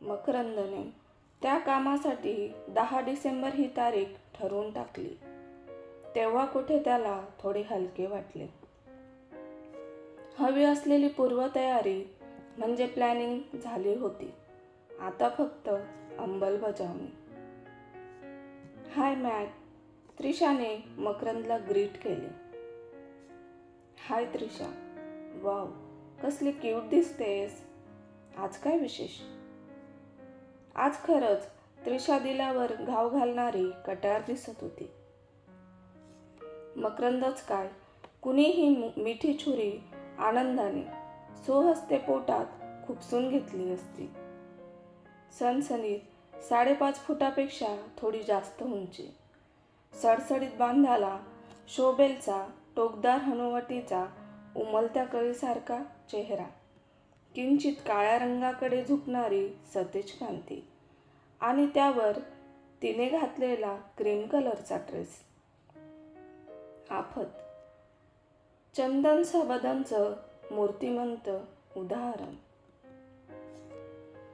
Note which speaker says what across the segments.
Speaker 1: मकरंदने त्या कामासाठी दहा डिसेंबर ही तारीख ठरवून टाकली. तेव्हा कुठे त्याला थोडे हलके वाटले. हवी असलेली पूर्वतयारी म्हणजे प्लॅनिंग झाली होती. आता फक्त अंमलबजावणी हाय मॅक त्रिशाने मकरंदला ग्रीट केले. हाय त्रिशा वाव कसली क्यूट दिसतेस. आज काय विशेष? आज खरंच त्रिशा दिल्यावर घाव घालणारी कटार दिसत होती. मकरंदच काय? कुणीही मिठी छुरी आनंदाने सोहस्ते पोटात खुपसून घेतली असती. सणसणीत साडेपाच फुटापेक्षा थोडी जास्त उंची. सडसडीत बांधाला शोबेलचा टोकदार हनुवटीचा उमलत्या कळीसारखा चेहरा. किंचित काळ्या रंगाकडे झुकणारी सतेज कांती आणि त्यावर तिने घातलेला क्रीम कलरचा ड्रेस. आफत. चंदन सबदांचं मूर्तिमंत उदाहरण.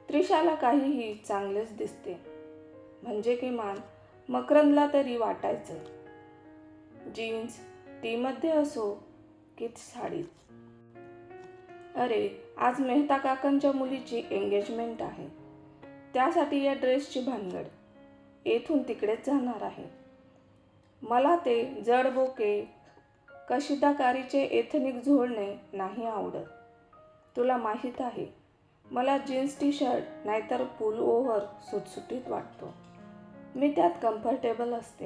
Speaker 1: त्रिशाला काहीही चांगलेच दिसते. म्हणजे किमान मकरंदला तरी वाटायचं. जीन्स टीमध्ये असो की साडीत अरे आज मेहता काकांच्या मुलीची एंगेजमेंट आहे. त्यासाठी या ड्रेसची भानगड येथून तिकडेच जाणार आहे. मला ते जड बोके कशिदाकारीचे एथनिक झोडणे नाही आवडत. तुला माहीत आहे मला जीन्स टी शर्ट नाहीतर पुल ओव्हर सुटसुटीत वाटतो. मी त्यात कम्फर्टेबल असते.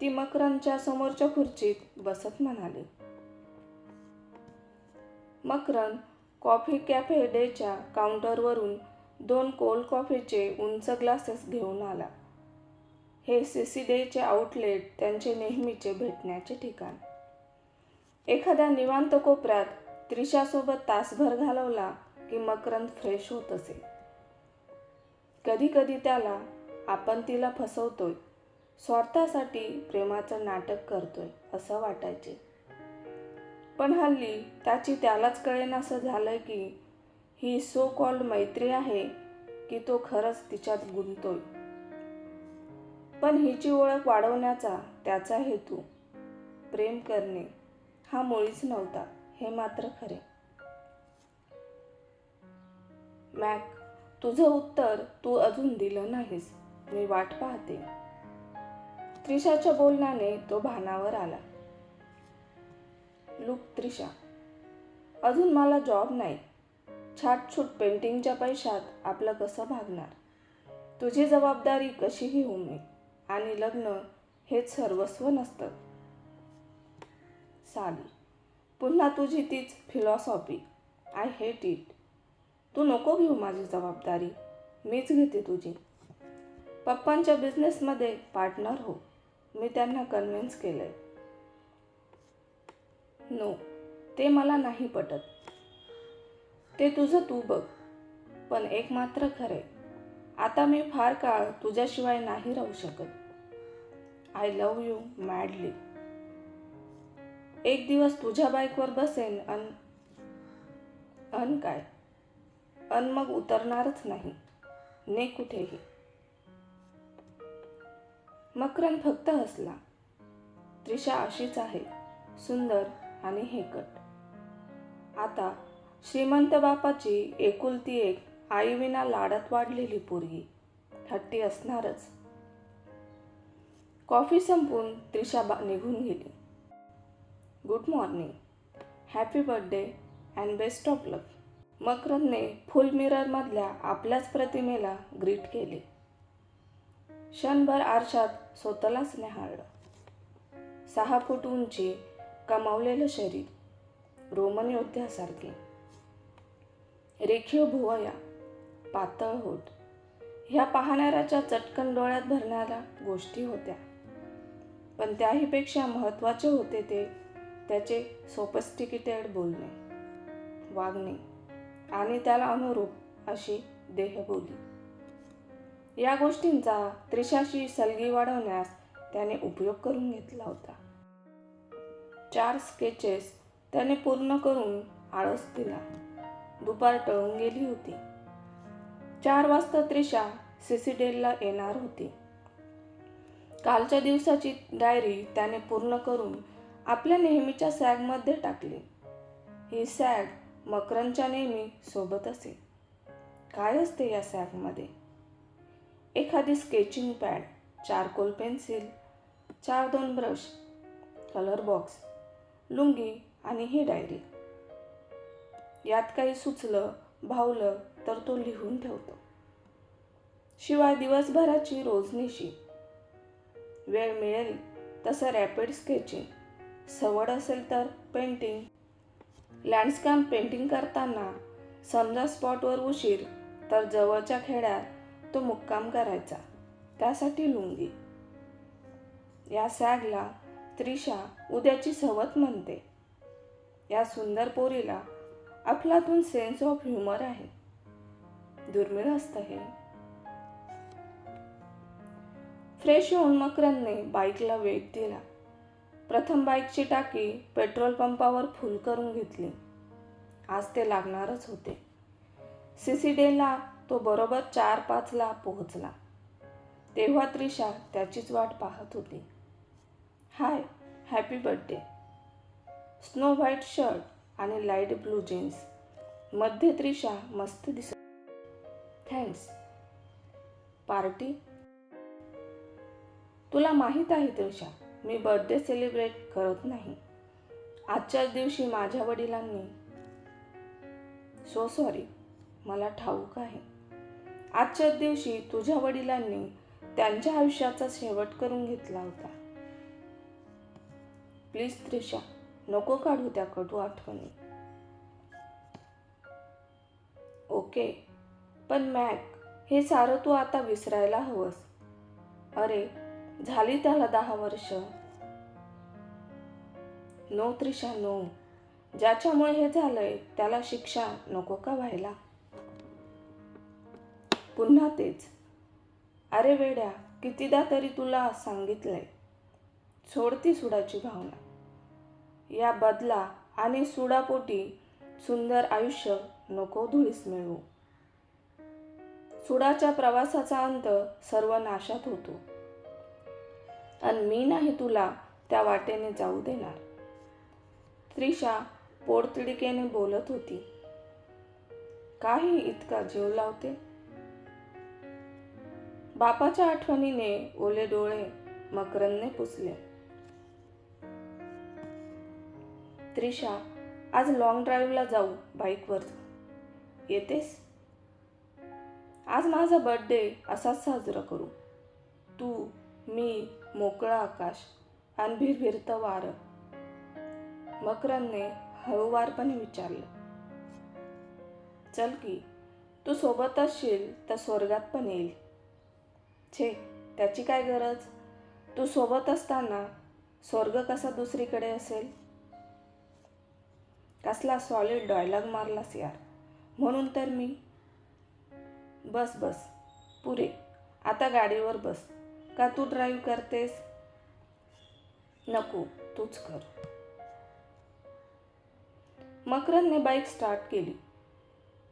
Speaker 1: ती मकरांच्या समोरच्या खुर्चीत बसत म्हणाली. मकरन कॉफी कॅफे डेच्या काउंटरवरून दोन कोल्ड कॉफीचे उंच ग्लासेस घेऊन आला. हे सीसी डेचे आउटलेट त्यांचे नेहमीचे भेटण्याचे ठिकाण. एखाद्या निवांत कोपऱ्यात त्रिशासोबत तासभर घालवला की मकरंद फ्रेश होत असे. कधीकधी त्याला आपण तिला फसवतोय स्वार्थासाठी प्रेमाचं नाटक करतोय असं वाटायचे. पण हल्ली त्याची त्यालाच कळेनासं झालंय की ही सो कॉल्ड मैत्री आहे की तो खरंच तिच्यात गुंतोय. पण हिची ओळख वाढवण्याचा त्याचा हेतू प्रेम करणे हा मुळीच नव्हता हे मात्र खरे. मॅक तुझं उत्तर तू अजून दिलं नाहीस मी वाट पाहते. त्रिशाच्या बोलण्याने तो भानावर आला. लुक त्रिशा. अजून मला जॉब नाही. छाटछूट पेंटिंगच्या पैशात आपलं कसं भागणार? तुझी जबाबदारी कशी घेऊ मी आणि लग्न हेच सर्वस्व नसतं. साली. पुन्हा तुझी तीच फिलॉसॉफी आय हेट इट तू नको घेऊ माझी जबाबदारी. मीच घेते तुझी. पप्पांच्या बिझनेसमध्ये पार्टनर हो. मी त्यांना कन्व्हिन्स केलं आहे नो ते मला नाही पटत. ते तुझं तू बघ पण एक मात्र खरे आता मी फार काळ तुझ्याशिवाय नाही राहू शकत. आय लव यू मॅडली एक दिवस तुझ्या बाईकवर बसेन अन अन काय? अन मग उतरणारच नाही. ने कुठेही. मकरन फक्त हसला. त्रिशा अशीच आहे. सुंदर आणि हेकट. आता श्रीमंत बापाची एकुलती एक आईविना लाडात वाढलेली पोरगी हट्टी असणारच. कॉफी संपून त्रिशा बा निघून गेली. Good morning. Happy birthday and best of luck. मकरंदने full मिररमधल्या आपल्याच प्रतिमेला ग्रीट केले. क्षणभर आरशात स्वतःलाच निहाळलं सहा फूट उंची कमावलेलं शरीर रोमन योद्ध्यासारखे. रेखीव भुवया पातळ होठ ह्या पाहणाऱ्याच्या चटकन डोळ्यात भरणाऱ्या गोष्टी होत्या. पण त्याहीपेक्षा महत्त्वाचे होते ते त्याचे सोपस्टिकेटेड बोलणे वागणे आणि त्याला अनुरूप अशी देहबोली. या गोष्टींचा त्रिशाशी सलगी वाढवण्यास त्याने उपयोग करून घेतला होता. चार स्केचेस त्याने पूर्ण करून आळस दिला. दुपार टळून गेली होती. चार वाजता त्रिशा सिसिडेलला येणार होती. कालच्या दिवसाची डायरी त्याने पूर्ण करून आपल्या नेहमीच्या सॅगमध्ये टाकली. ही सॅग मकरनच्या नेहमी सोबत असे. काय असते या सॅगमध्ये एखादी स्केचिंग पॅड चारकोल पेन्सिल चार दोन ब्रश कलर बॉक्स लुंगी आणि ही डायरी. यात काही सुचलं भावलं तर तो लिहून ठेवतो. शिवाय दिवसभराची रोजनिशी वेळ मिळेल तसं रॅपिड स्केचिंग सवड असेल तर पेंटिंग लँडस्कॅप पेंटिंग करताना समजा स्पॉटवर उशीर तर जवळच्या खेड्यात तो मुक्काम करायचा. त्यासाठी लुंगी. या सॅगला त्रिशा उद्याची सवत म्हणते. या सुंदर पोरीला अफलातून सेन्स ऑफ ह्युमर आहे. दुर्मिळ असतं हे. फ्रेश होऊन मकरांनी बाईकला वेग दिला. प्रथम बाईकची टाकी पेट्रोल पंपावर फुल करून घेतली. आज ते लागणारच होते. सिसिडेला तो बरोबर चार पाचला पोहोचला. तेव्हा त्रिशा त्याचीच वाट पाहत होती. Hi happy birthday. Snow white shirt आणि लाइट ब्लू जीन्स. मध्ये त्रिशा मस्त दिसत थँक्स. पार्टी? तुला माहीत आहे त्रिशा मी बर्थडे सेलिब्रेट करत नाही. आजच्याच दिवशी माझ्या वडिलांनी सो सॉरी मला ठाऊक आहे. आजच्याच दिवशी तुझ्या वडिलांनी त्यांच्या आयुष्याचा शेवट करून घेतला होता. प्लीज त्रिशा नको काढू त्या कटू आठवणी. ओके पण मॅक हे सारं तू आता विसरायला हवंस. अरे झाली त्याला दहा वर्ष. No Trisha no. ज्याच्यामुळे हे झालंय त्याला शिक्षा नको का व्हायला? पुन्हा तेच. अरे वेड्या कितीदा तरी तुला सांगितलंय. सोडती सुडाची भावना. या बदला आणि सुडापोटी सुंदर आयुष्य नको धुळीस मिळवू. सुडाच्या प्रवासाचा अंत सर्व नाशात होतो. आणि मी नाही तुला त्या वाटेने जाऊ देणार. त्रिशा पोटतिडकेने बोलत होती. काही इतका जीव लावते? बापाच्या आठवणीने ओले डोळे मकरनने पुसले. त्रिशा आज लॉंग ड्राईव्हला जाऊ बाईकवर येतेस? आज माझा बर्थडे असाच साजरा करू. तू मी मोकळं आकाश आणि भिरभिरतं वारं. मकरनने हळूवारपणे विचारलं. चल की तू सोबत असशील तर स्वर्गात पण येईल. छे त्याची काय गरज? तू सोबत असताना स्वर्ग कसा दुसरीकडे असेल? कसला सॉलिड डायलॉग मारलास यार. म्हणून तर मी बस बस पुरे आता गाडीवर बस. का तू ड्राईव्ह करतेस? नको तूच कर. मकरंदने बाईक स्टार्ट केली.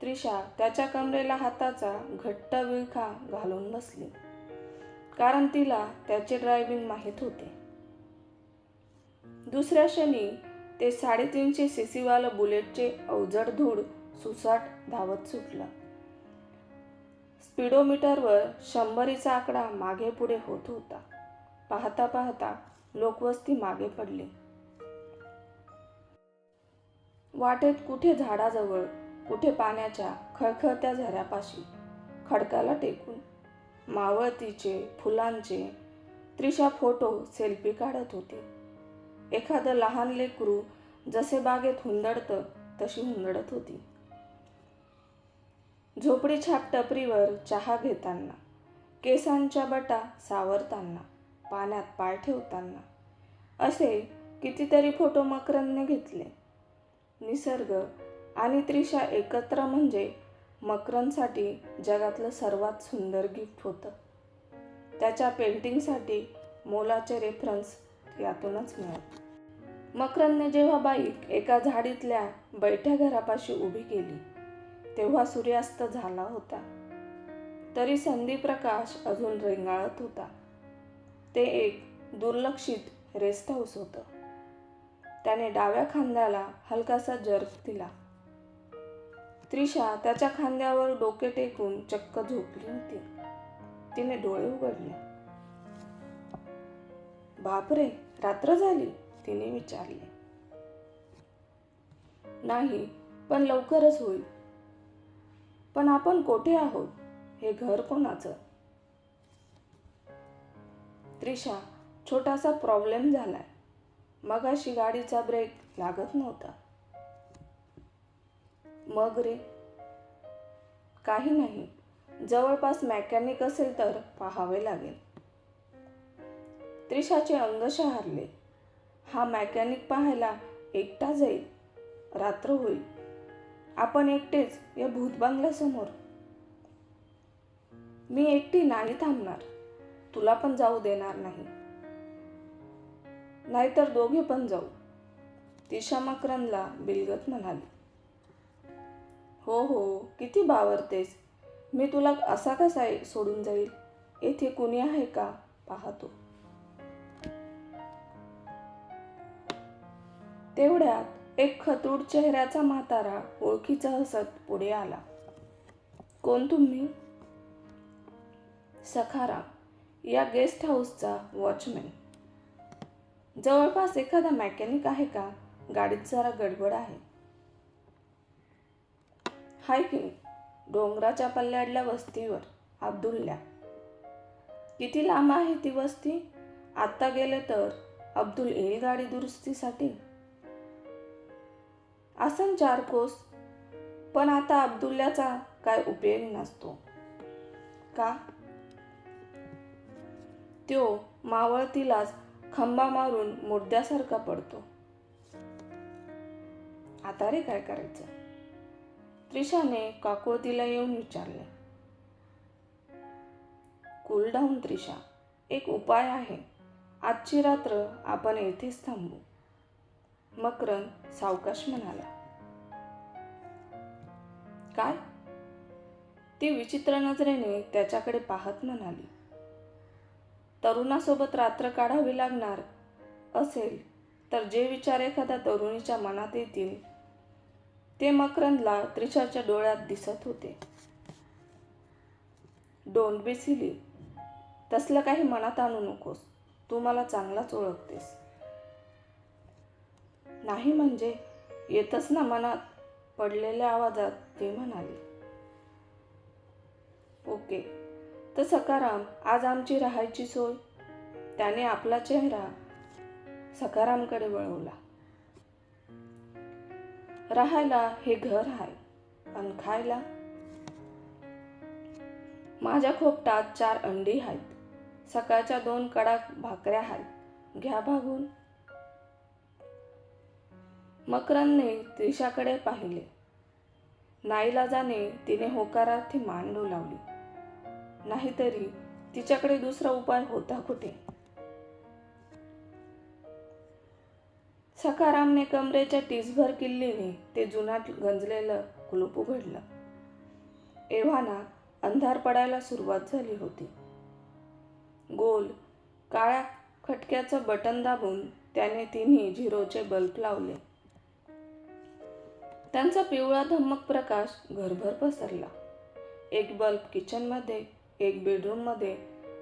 Speaker 1: त्रिशा त्याच्या कमरेला हाताचा घट्ट विळखा घालून बसली. कारण तिला त्याचे ड्रायव्हिंग माहीत होते. दुसऱ्या क्षणी ते साडेतीनशे सीसीवालं बुलेटचे अवजड धूळ सुसाट धावत सुटलं. स्पीडोमीटरवर शंभरीचा आकडा मागे पुढे होत होता. पाहता पाहता लोकवस्ती मागे पडली. वाटेत कुठे झाडाजवळ कुठे पाण्याच्या खळखळत्या झऱ्यापाशी खडकाला टेकून मावळतीचे फुलांचे त्रिशा फोटो सेल्फी काढत होते. एखादं लहान लेकरू जसे बागेत हुंदडतं तशी हुंदडत होती. झोपडी छाप टपरीवर चहा घेताना केसांच्या बटा सावरताना पाण्यात पाय ठेवताना असे कितीतरी फोटो मकरनने घेतले. निसर्ग आणि त्रिशा एकत्र म्हणजे मकरनसाठी जगातलं सर्वात सुंदर गिफ्ट होतं. त्याच्या पेंटिंगसाठी मोलाचे रेफरन्स यातूनच मिळत मकरंदने जेव्हा बाईक एका झाडीतल्या बैठ्या घरापाशी उभी केली तेव्हा सूर्यास्त झाला होता. तरी संधी प्रकाश अजून रेंगाळत होता. ते एक दुर्लक्षित रेस्ट हाऊस होतं. त्याने डाव्या खांद्याला हलकासा जर्क दिला. त्रिशा त्याच्या खांद्यावर डोके टेकून चक्क झोपली होती. तिने डोळे उघडले. बापरे! रात्र झाली तिने विचारले. नाही पण लवकरच होईल. पण आपण कोठे आहोत? हे घर कोणाचं? त्रिशा छोटासा प्रॉब्लेम झालाय. मगाशी गाडीचा ब्रेक लागत नव्हता. मग रे? काही नाही. जवळपास मेकॅनिक असेल तर पाहावे लागेल. त्रिशाचे अंग शहारले. हा मॅकॅनिक पाहायला एकटा जाईल रात्र होईल. आपण एकटेच या भूतबांगल्यासमोर. मी एकटी नाही थांबणार तुला पण जाऊ देणार नाही. नाहीतर दोघे पण जाऊ तिशा मकरनला बिलगत म्हणाली. हो हो किती बावरतेस. मी तुला असा कसा सोडून जाईल? येथे कुणी आहे का? पाहतो. तेवढ्यात एक खतूड चेहऱ्याचा म्हातारा ओळखीचा हसत पुढे आला. कोण तुम्ही? सखारा या गेस्ट हाऊसचा वॉचमॅन. जवळपास एखादा मेकॅनिक आहे का? गाडीत जरा गडबड आहे. हायकिंग डोंगराच्या पल्ल्याडल्या वस्तीवर अब्दुल्ल्या. किती लांब आहे ती वस्ती? आत्ता गेले तर अब्दुल येईल गाडी दुरुस्तीसाठी? आसन चार कोस. पण आता अब्दुल्ल्याचा काय उपयोग नसतो. का? त्यो मावळतीलाच खंबा मारून मुर्द्यासारखा पडतो. आता रे काय करायचं? त्रिशाने काकुळतीला येऊन विचारले. कूल डाऊन त्रिशा एक उपाय आहे. आजची रात्र आपण येथेच थांबू. मकरन सावकाश म्हणाला. काय? ती विचित्र नजरेने त्याच्याकडे पाहत म्हणाली. तरुणासोबत रात्र काढावी लागणार असेल तर जे विचार एखाद्या तरुणीच्या मनात येतील ते मकरंदला त्रिशाच्या डोळ्यात दिसत होते. Don't be silly. तसलं काही मनात आणू नकोस. तू मला चांगलाच ओळखतेस. नाही म्हणजे येतच ना मनात पडलेल्या आवाजात ते म्हणाले. ओके तर सकाराम आज आमची राहायची सोय? त्याने आपला चेहरा सकारामकडे वळवला. राहायला हे घर आहे आणि खायला? माझ्या खोपटात चार अंडी आहेत सकाळच्या दोन कडाक भाकऱ्या आहेत घ्या भागून. मकरंदने त्रिशाकडे पाहिले. नाईलाजाने तिने होकारार्थी मान डोलावली. नाहीतरी तिच्याकडे दुसरा उपाय होता कुठे? सखारामने कमरेच्या टीसभर किल्लीने ते जुनाट गंजलेलं कुलूप उघडलं. एव्हाना अंधार पडायला सुरुवात झाली होती. गोल काळ्या खटक्याचं बटन दाबून त्याने तिन्ही झिरोचे बल्ब लावले. त्यांचा पिवळा धम्मक प्रकाश घरभर पसरला. एक बल्ब किचनमध्ये एक बेडरूममध्ये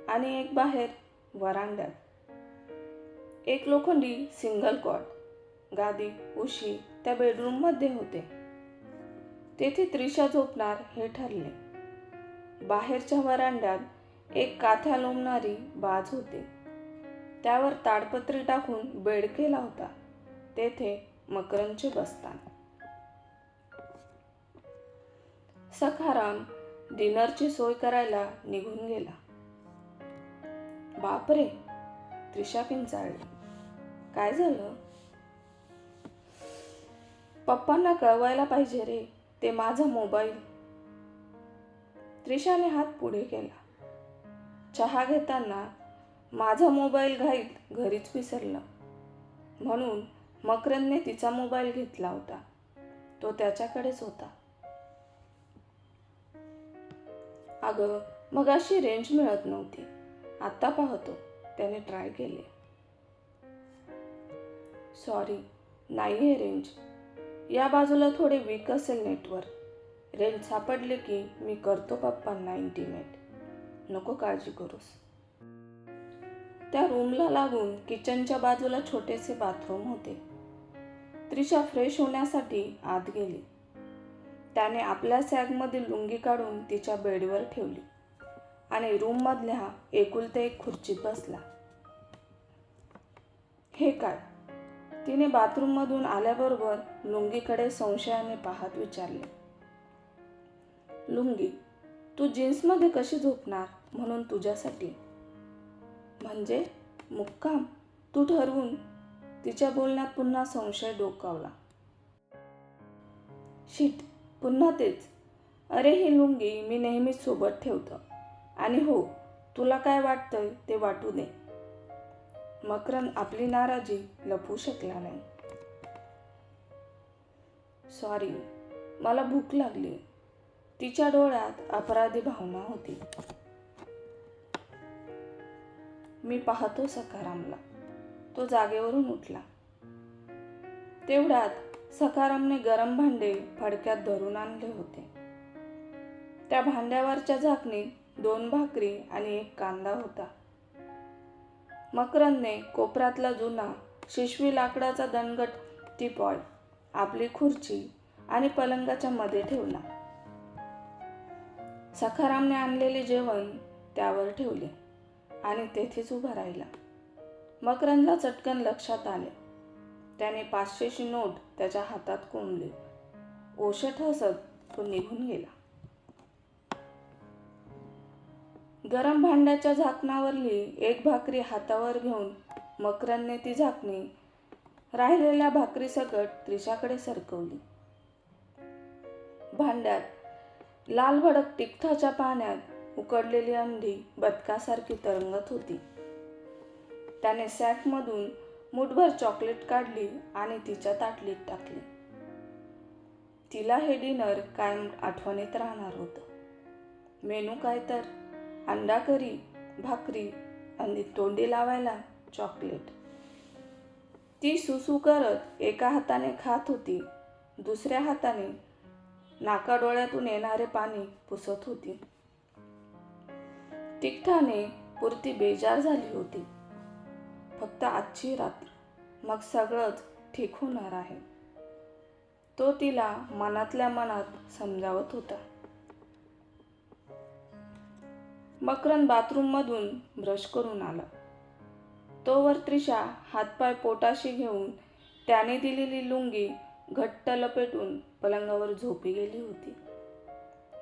Speaker 1: आणि एक बाहेर वरांड्यात. एक लोखंडी सिंगल कॉट गादी उशी त्या बेडरूममध्ये होते. तेथे त्रिशा झोपणार हे ठरले. बाहेरच्या वरांड्यात एक काथ्या लोंबणारी बाज होती. त्यावर ताडपत्री टाकून बेड केला होता. तेथे मकरंदचे बसतात सखाराम डिनरची सोय करायला निघून गेला. बापरे त्रिशा पिंचाळली. काय झालं? पप्पांना कळवायला पाहिजे रे ते माझा मोबाईल. त्रिशाने हात पुढे केला. चहा घेताना माझा मोबाईल घाईत घरीच विसरला. म्हणून मकरनने तिचा मोबाईल घेतला होता. तो त्याच्याकडेच होता. अगं मग अशी रेंज मिळत नव्हती. आत्ता पाहतो. त्याने ट्राय केले. सॉरी नाही आहे रेंज या बाजूला थोडे वीक असेल नेटवर्क रेंज सापडले की मी करतो पप्पांना इंटिमेट नको काळजी करूस. त्या रूमला लागून किचनच्या बाजूला छोटेसे बाथरूम होते. त्रिशा फ्रेश होण्यासाठी आत गेली. त्याने आपल्या सॅगमधील लुंगी काढून तिच्या बेडवर ठेवली. आणि रूममधल्या एकुलते एक खुर्चीत बसला. हे काय? तिने बाथरूममधून आल्याबरोबर लुंगीकडे संशयाने पाहत विचारले. लुंगी तू जीन्समध्ये कशी झोपणार म्हणून तुझ्यासाठी? म्हणजे? मुक्काम? तू ठरवून? तिच्या बोलण्यात पुन्हा संशय डोकावला. शीट पुन्हा तेच. अरे ही लुंगी मी नेहमीच सोबत ठेवतो. आणि हो तुला काय वाटतंय ते वाटू दे. मकरन आपली नाराजी लपवू शकला नाही. सॉरी मला भूक लागली. तिच्या डोळ्यात अपराधी भावना होती. मी पाहतो सकारामला. तो जागेवरून उठला. तेवढ्यात सखारामने गरम भांडे फडक्यात धरून आणले होते. त्या भांड्यावरच्या झाकणीत दोन भाकरी आणि एक कांदा होता. मकरंदने कोपऱ्यातला जुना शिशवी लाकडाचा दणगट टिपॉय आपली खुर्ची आणि पलंगाच्या मध्ये ठेवला. सखारामने आणलेले जेवण त्यावर ठेवले आणि तेथेच उभा राहिला. मकरंदला चटकन लक्षात आले. त्याने पाचशेची नोट त्याच्या हातात कोंबले. ओशट हसत तो निघून गेला. गरम भांड्याच्या झाकणावरली एक भाकरी हातावर घेऊन मकरनने ती झाकणी राहिलेल्या भाकरीसकट त्रिशाकडे सरकवली. भांड्यात लाल भडक तिखटाच्या पाण्यात उकडलेली अंडी बदकासारखी तरंगत होती. त्याने सॅकमधून मुठभर चॉकलेट काढली आणि तिच्या ताटलीत टाकली. तिला हे डिनर कायम आठवणीत राहणार होतं. मेनू काय तर? अंडा करी भाकरी आणि तोंडी लावायला चॉकलेट. ती सुसू करत एका हाताने खात होती दुसऱ्या हाताने नाका डोळ्यातून येणारे पाणी पुसत होती. तिकठाने पुरती बेजार झाली होती. फक्त आजची रात्र. मग सगळंच ठीक होणार आहे. तो तिला मनातल्या मनात समजावत होता. मकरन बाथरूममधून ब्रश करून आला. तोवर त्रिशा हातपाय पोटाशी घेऊन त्याने दिलेली लुंगी घट्ट लपेटून पलंगावर झोपी गेली होती.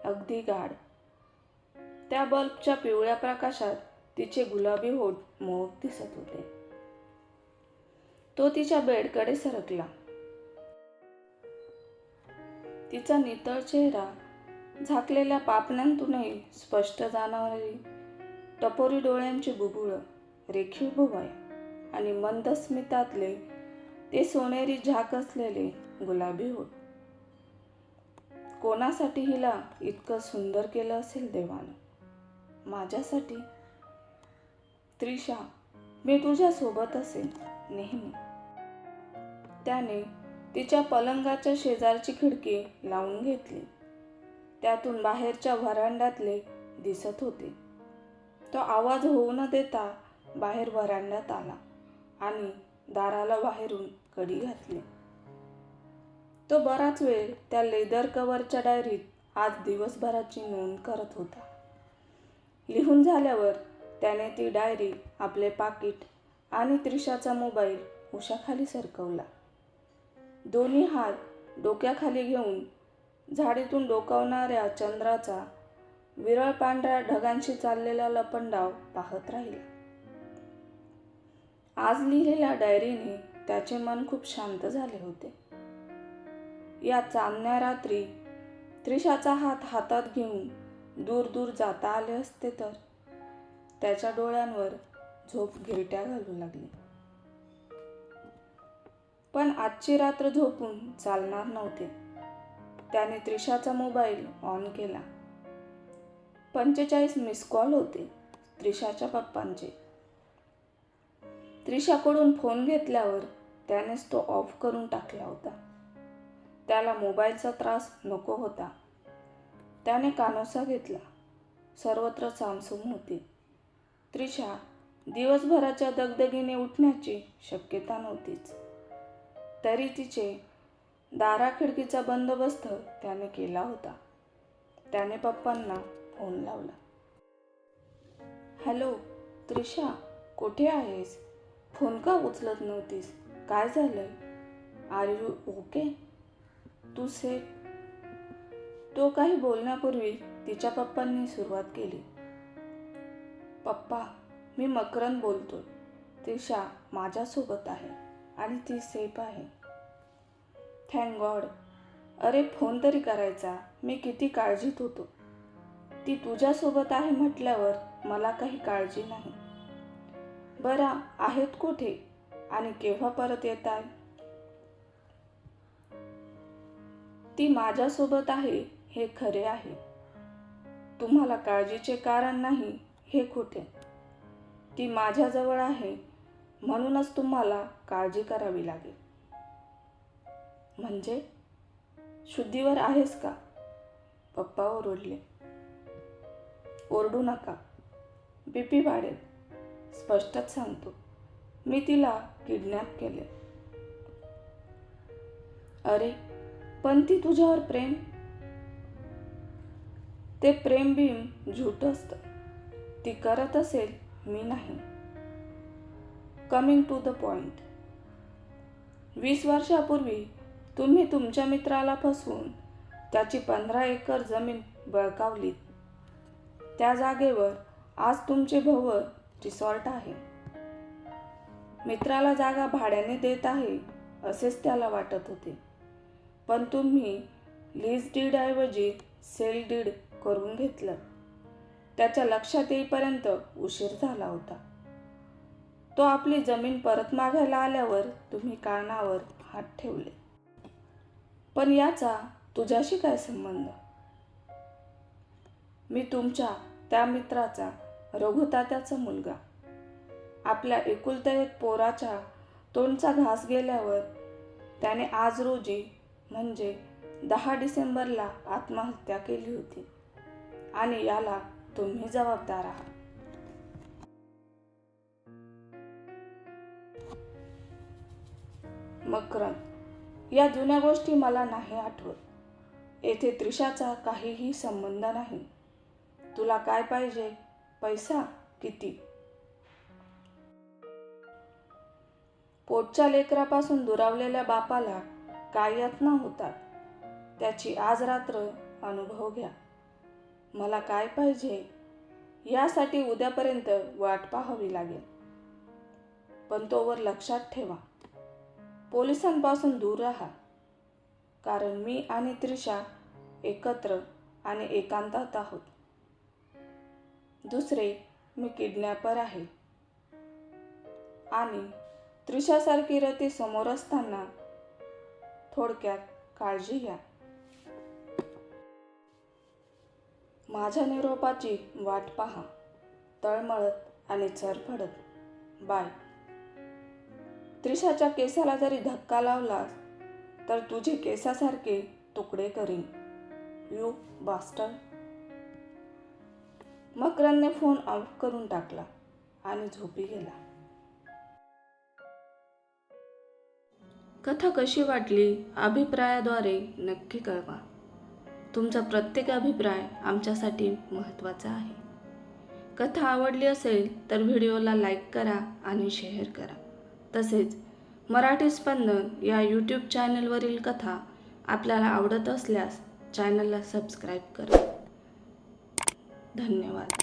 Speaker 1: अगदी गाढ. त्या बल्बच्या पिवळ्या प्रकाशात तिचे गुलाबी होठ मोहक दिसत होते. तो तिच्या बेडकडे सरकला. तिचा नितळ चेहरा झाकलेल्या पापण्यांतूनही स्पष्ट जाणवणारी टपोरी डोळ्यांची बुबुळ रेखीव भुवय आणि मंद स्मितातले ते सोनेरी झाक असलेले गुलाबी होत. कोणासाठी हिला इतकं सुंदर केलं असेल देवानं? माझ्यासाठी? त्रिशा मी तुझ्यासोबत असेल नेहमी. त्याने तिच्या पलंगाच्या शेजारची खिडकी लावून घेतली. त्यातून बाहेरच्या व्हरांड्यातले दिसत होते. तो आवाज होऊ न देता बाहेर व्हरांड्यात आला आणि दाराला बाहेरून कडी घातली. तो बराच वेळ त्या लेदर कवरच्या डायरीत आज दिवसभराची नोंद करत होता. लिहून झाल्यावर त्याने ती डायरी आपले पाकिट आणि त्रिशाचा मोबाईल उशाखाली सरकवला. दोन्ही हात डोक्याखाली घेऊन झाडीतून डोकावणाऱ्या चंद्राचा विरळ पांढऱ्या ढगांशी चाललेला लपंडाव पाहत राहिला. आज लिहिलेल्या डायरीने त्याचे मन खूप शांत झाले होते. या चांदण्या रात्री त्रिशाचा हात हातात घेऊन दूर दूर जाता आले असते तर? त्याच्या डोळ्यांवर झोप गिरट्या घालू लागली. पण आजची रात्र झोपून चालणार नव्हते. त्याने त्रिशाचा मोबाईल ऑन केला. पंचेचाळीस मिस कॉल होते त्रिशाच्या पप्पांचे. त्रिशाकडून फोन घेतल्यावर त्यानेच तो ऑफ करून टाकला होता. त्याला मोबाईलचा त्रास नको होता. त्याने कानोसा घेतला. सर्वत्र सामसूम होती. त्रिशा दिवसभराच्या दगदगीने उठण्याची शक्यता नव्हतीच. तरी तिचे दारा खिडकीचा बंदोबस्त त्याने केला होता. त्याने पप्पांना फोन लावला. हॅलो त्रिशा कुठे आहेस? फोन का उचलत नव्हतीस? काय झालंय? Are you okay? तू से तो काही बोलण्यापूर्वी तिच्या पप्पांनी सुरुवात केली. पप्पा मी मकरंद बोलतो. तिशा माझ्यासोबत आहे आणि ती सेफ आहे. थँक गॉड अरे फोन तरी करायचा. मी किती काळजीत होतो. ती तुझ्यासोबत आहे म्हटल्यावर मला काही काळजी नाही. बरं आहेत कुठे? आणि केव्हा परत येत आहे? ती माझ्यासोबत आहे हे खरे आहे. तुम्हाला काळजीचे कारण नाही हे खोटे ती माझ्याजवळ आहे. म्हणूनच तुम्हाला काळजी करावी लागेल. म्हणजे? शुद्धीवर आहेस का? पप्पा ओरडले. ओरडू नका. बीपी वाढेल. स्पष्टच सांगतो. मी तिला किडनॅप केले. अरे पण ती तुझ्यावर प्रेम? ते प्रेम भीम झूट असतं. ती करत असेल मी नाही. कमिंग टू द पॉइंट वीस वर्षापूर्वी तुम्ही तुमच्या मित्राला फसवून त्याची पंधरा एकर जमीन बळकावलीत त्या जागेवर आज तुमचे भवर रिसॉर्ट आहे. मित्राला जागा भाड्याने देत आहे असेच त्याला वाटत होते. पण तुम्ही लीज डीडऐवजी सेल डीड करून घेतलं. त्याच्या लक्षात येईपर्यंत उशीर झाला होता. तो आपली जमीन परत मागायला आल्यावर तुम्ही कानावर हात ठेवले. पण याचा तुझ्याशी काय संबंध? मी तुमच्या त्या मित्राचा रघुतात्याचा मुलगा. आपल्या एकुलत्या एक पोराच्या तोंडचा घास गेल्यावर त्याने आज रोजी म्हणजे दहा डिसेंबरला आत्महत्या केली होती आणि याला तुम्ही जबाबदार आहात. मकरंद या जुन्या गोष्टी मला नाही आठवत. येथे त्रिशाचा काहीही संबंध नाही. तुला काय पाहिजे? पैसा? किती? पोटच्या लेकरापासून दुरावलेल्या बापाला काय यातना होतात? त्याची आज रात्र अनुभव घ्या. मला काय पाहिजे? यासाठी उद्यापर्यंत वाट पाहावी लागेल. पण तोवर लक्षात ठेवा. पोलिसांपासून दूर राहा. कारण मी आणि त्रिशा एकत्र आणि एकांतात आहोत. दुसरे मी किडनॅपर आहे. आणि त्रिशासारखी रती समोर असताना थोडक्यात काळजी घ्या. माझ्या निरोपाची वाट पहा. तळमळत आणि चरफडत. बाय. त्रिशाच्या केसाला जरी धक्का लावलास तर तुझे केसासारखे तुकडे करीन. यू बास्टर मकरनने फोन ऑफ करून टाकला आणि झोपी गेला. कथा कशी वाटली? अभिप्रायाद्वारे नक्की कळवा. तुमचा प्रत्येक अभिप्राय आमच्यासाठी महत्त्वाचा आहे. कथा आवडली असेल तर व्हिडिओला लाईक करा आणि शेअर करा. तसेच मराठी स्पंदन या यूट्यूब चॅनलवरील कथा आपल्याला आवडत असल्यास चॅनलला सबस्क्राईब करा. धन्यवाद.